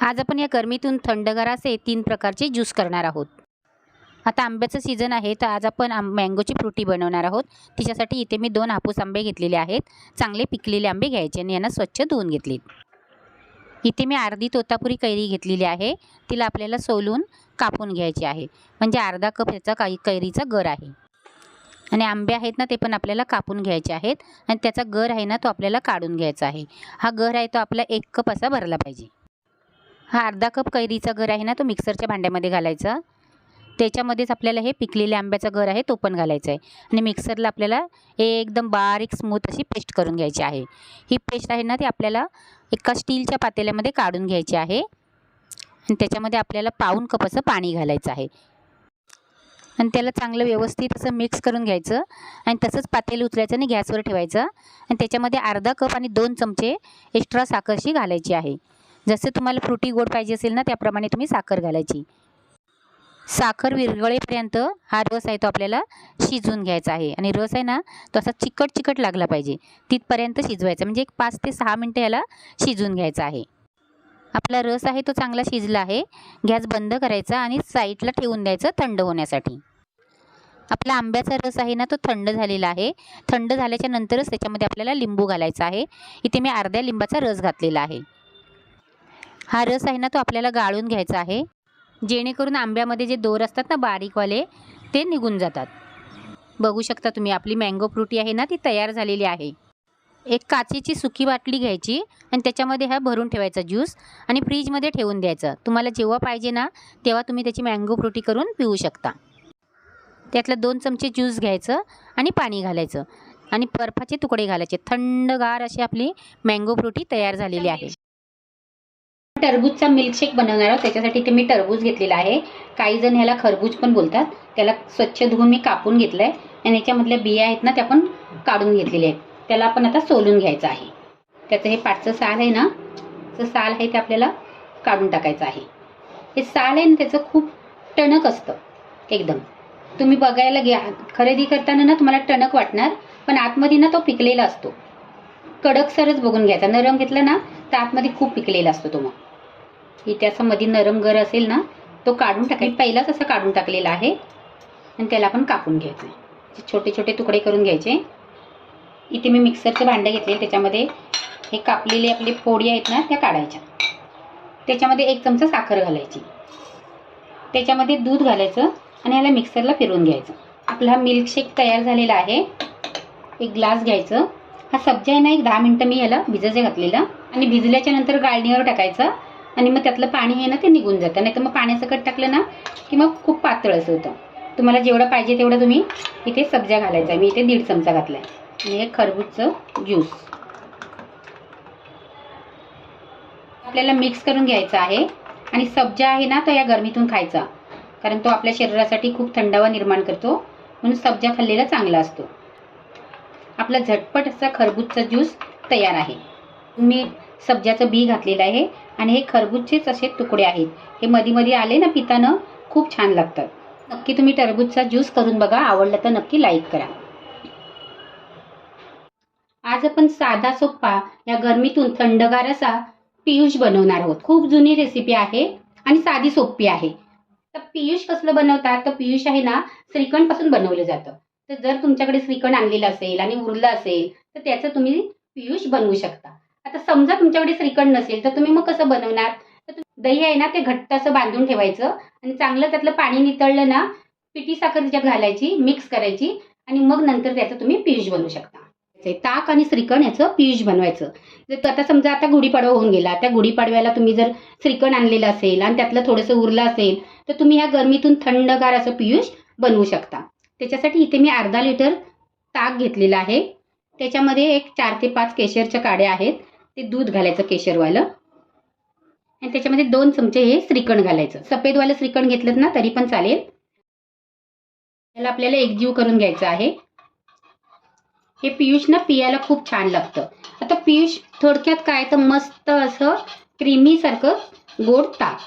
आज आपण या गरमीतून थंडगार असे तीन प्रकारचे ज्यूस करणार आहोत. आता आंब्याचं सीझन आहे तर आज आपण मँगोची फ्रुटी बनवणार आहोत. तिच्यासाठी इथे मी दोन हापूस आंबे घेतलेले आहेत. चांगले पिकलेले आंबे घ्यायचे आणि यांना स्वच्छ धुवून घेतलेत. इथे मी अर्धी तोतापुरी कैरी घेतलेली आहे. तिला आपल्याला सोलून कापून घ्यायची आहे. म्हणजे अर्धा कप ह्याचा काही कैरीचा गर आहे. आणि आंबे आहेत ना ते पण आपल्याला कापून घ्यायचे आहेत. आणि त्याचा गर आहे ना तो आपल्याला काढून घ्यायचा आहे. हा गर आहे तो आपला एक कप असा भरला पाहिजे. हा अर्धा कप कैरीचा गर आहे ना तो मिक्सरच्या भांड्यामध्ये घालायचा. त्याच्यामध्येच आपल्याला हे पिकलेल्या आंब्याचा गर आहे तो पण घालायचा आहे. आणि मिक्सरला आपल्याला एकदम बारीक स्मूथ अशी पेस्ट करून घ्यायची आहे. ही पेस्ट आहे ना ती आपल्याला एका स्टीलच्या पातेल्यामध्ये काढून घ्यायची आहे. आणि त्याच्यामध्ये आपल्याला पाऊण कप असं पाणी घालायचं आहे. आणि त्याला चांगलं व्यवस्थित असं मिक्स करून घ्यायचं. आणि तसंच पातेलं उचलायचं आणि गॅसवर ठेवायचं. आणि त्याच्यामध्ये अर्धा कप आणि दोन चमचे एक्स्ट्रा साखरशी घालायची आहे. जसं तुम्हाला फ्रुटी गोड पाहिजे असेल ना त्याप्रमाणे तुम्ही साखर घालायची. साखर विरगळेपर्यंत हा रस आहे तो आपल्याला शिजवून घ्यायचा आहे. आणि रस आहे ना तो असा चिकट चिकट लागला पाहिजे. तिथपर्यंत शिजवायचा. म्हणजे एक पाच ते सहा मिनटं याला शिजवून घ्यायचा आहे. आपला रस आहे तो चांगला शिजला आहे. गॅस बंद करायचा आणि साईडला ठेवून द्यायचं थंड होण्यासाठी. आपला आंब्याचा रस आहे ना तो थंड झालेला आहे. थंड झाल्याच्या नंतरच त्याच्यामध्ये आपल्याला लिंबू घालायचा आहे. इथे मी अर्ध्या लिंबाचा रस घातलेला आहे. हा रस आहे ना तो आपल्याला गाळून घ्यायचा आहे. जेणेकरून आंब्यामध्ये जे दोर असतात ना बारीकवाले ते निघून जातात. बघू शकता तुम्ही आपली मँगो फ्रुटी आहे ना ती तयार झालेली आहे. एक काचेची सुकी बाटली घ्यायची आणि त्याच्यामध्ये हा भरून ठेवायचा ज्यूस आणि फ्रीजमध्ये ठेवून द्यायचं. तुम्हाला जेव्हा पाहिजे ना तेव्हा तुम्ही त्याची मँगो फ्रुटी करून पिऊ शकता. त्यातला दोन चमचे ज्यूस घ्यायचं आणि पाणी घालायचं. आणि बर्फाचे तुकडे घालायचे. थंडगार अशी आपली मँगो फ्रुटी तयार झालेली आहे. टरबूजचा मिल्कशेक बनवणार आहोत. त्याच्यासाठी ते मी टरबूज घेतलेला आहे. काही जण ह्याला खरबूज पण बोलतात. त्याला स्वच्छ धुवून मी कापून घेतलं आहे आणि याच्यामधल्या बिया आहेत ना त्या पण काढून घेतलेल्या आहेत. त्याला आपण आता सोलून घ्यायचं आहे. त्याचं हे पाठचं साल आहे ना ते साल आहे ते आपल्याला काढून टाकायचं आहे. हे साल आहे ना त्याचं खूप टणक असतं एकदम. तुम्ही बघायला घ्या. खरेदी करताना ना तुम्हाला टणक वाटणार पण आतमध्ये ना तो पिकलेला असतो. कडक सरच बघून घ्यायचा. नरम घेतला ना तर आतमध्ये खूप पिकलेला असतो तो मग. इथे असं मध्ये नरम गर असेल ना तो काढून टाकाय पहिलाच असं काढून टाकलेला आहे. आणि त्याला आपण कापून घ्यायचं. छोटे छोटे तुकडे करून घ्यायचे. इथे मी मिक्सरचं भांडं घेतले. त्याच्यामध्ये हे कापलेले आपले फोडी आहेत ना त्या काढायच्या. त्याच्यामध्ये एक चमचा साखर घालायची. त्याच्यामध्ये दूध घालायचं आणि ह्याला मिक्सरला फिरवून घ्यायचं. आपला हा मिल्कशेक तयार झालेला आहे. एक ग्लास घ्यायचं. हा सब्जा आहे ना एक दहा मिनटं मी याला भिजायचं घातलेला. आणि भिजल्याच्या नंतर गाळणीवर टाकायचं. आणि मग त्यातलं पाणी आहे ना ते निघून जातं. नाही तर मग पाण्याचं कट टाकलं ना की मग खूप पातळ असं होतं. तुम्हाला जेवढं पाहिजे तेवढं तुम्ही इथे सब्जा घालायचा मी इथे दीड चमचा घातला आहे आणि हे खरबूजचं ज्यूस आपल्याला मिक्स करून घ्यायचं आहे. आणि सब्जा आहे ना तर या गरमीतून खायचा. कारण तो आपल्या शरीरासाठी खूप थंडावा निर्माण करतो. म्हणून सब्जा खाल्लेला चांगला असतो. आपला झटपट असा खरबूजचा ज्यूस तयार आहे. मी सब्जाचं बी घातलेलं आहे आणि हे खरबूजचेच असे तुकडे आहेत. हे मध्ये मध्ये आले ना पितानं खूप छान लागतात नक्की तुम्ही टरबूजचा ज्यूस करून बघा आवडलं तर नक्की लाईक करा. आज आपण साधा सोप्पा या गरमीतून थंडगार असा पियुष बनवणार आहोत. खूप जुनी रेसिपी आहे आणि साधी सोपी आहे. तर पियुष कसलं बनवतात? तर पियुष आहे ना श्रीखंडपासून बनवलं जातं. तर जर तुमच्याकडे श्रीखंड आणलेलं असेल आणि उरलं असेल तर त्याचं तुम्ही पियुष बनवू शकता. आता समजा तुमच्याकडे श्रीखंड नसेल तर तुम्ही मग कसं बनवणार? तर दही आहे ना ते घट्ट असं बांधून ठेवायचं आणि चांगलं त्यातलं पाणी नितळलं ना पिठी साखर त्याच्यात घालायची मिक्स करायची आणि मग नंतर त्याचं तुम्ही पियुष बनवू शकता. ताक आणि श्रीखंड याचं पियुष बनवायचं. जर आता समजा आता गुढीपाडवा होऊन गेला त्या गुढीपाडव्याला तुम्ही जर श्रीखंड आणलेलं असेल आणि त्यातलं थोडंसं उरलं असेल तर तुम्ही ह्या गरमीतून थंडगार असं पियुष बनवू शकता. त्याच्यासाठी इथे मी अर्धा लिटर ताक घेतलेलं आहे. त्याच्यामध्ये एक चार ते पाच केशरच्या काड्या आहेत. ते दूध घालायचं केशरवालं. आणि त्याच्यामध्ये दोन चमचे हे श्रीखंड घालायचं. सफेदवालं श्रीखंड घेतलं ना तरी पण चालेल. त्याला आपल्याला एकजीव करून घ्यायचं आहे. हे पियुष ना पियाला खूप छान लागतं. आता पियुष थोडक्यात काय तर मस्त असं क्रीमी सारखं गोड ताक.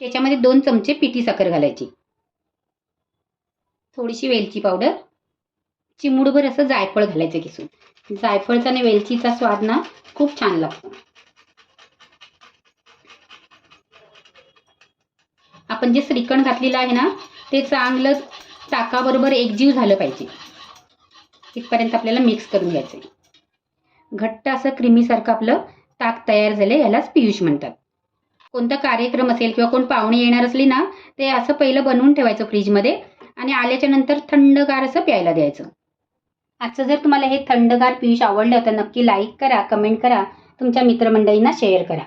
त्याच्यामध्ये दोन चमचे पिठी साखर घालायची. थोडीशी वेलची पावडर. चिमुडभर असं जायफळ घालायचं किसून. जायफळचा आणि वेलचीचा स्वाद ना खूप छान लागतो. आपण जे श्रीखंड घातलेलं आहे ना ते चांगलं ताकाबरोबर एकजीव झालं पाहिजे. इथपर्यंत आपल्याला मिक्स करून घ्यायचं घट्ट असं क्रिमीसारखं आपलं ताक तयार झालं यालाच पियुष म्हणतात. कोणता कार्यक्रम असेल किंवा कोण पाहुणे येणार असली ना ते असं पहिलं बनवून ठेवायचं फ्रीजमध्ये आणि आल्याच्यानंतर थंडगार असं प्यायला द्यायचं. आजचं जर तुम्हाला हे थंडगार पियुष आवडलं तर नक्की लाईक करा कमेंट करा तुमच्या मित्रमंडळींना शेअर करा.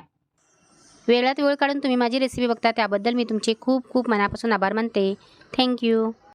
वेळात वेळ काढून तुम्ही माझी रेसिपी बघता त्याबद्दल मी तुमचे खूप खूप मनापासून आभार मानते. थँक्यू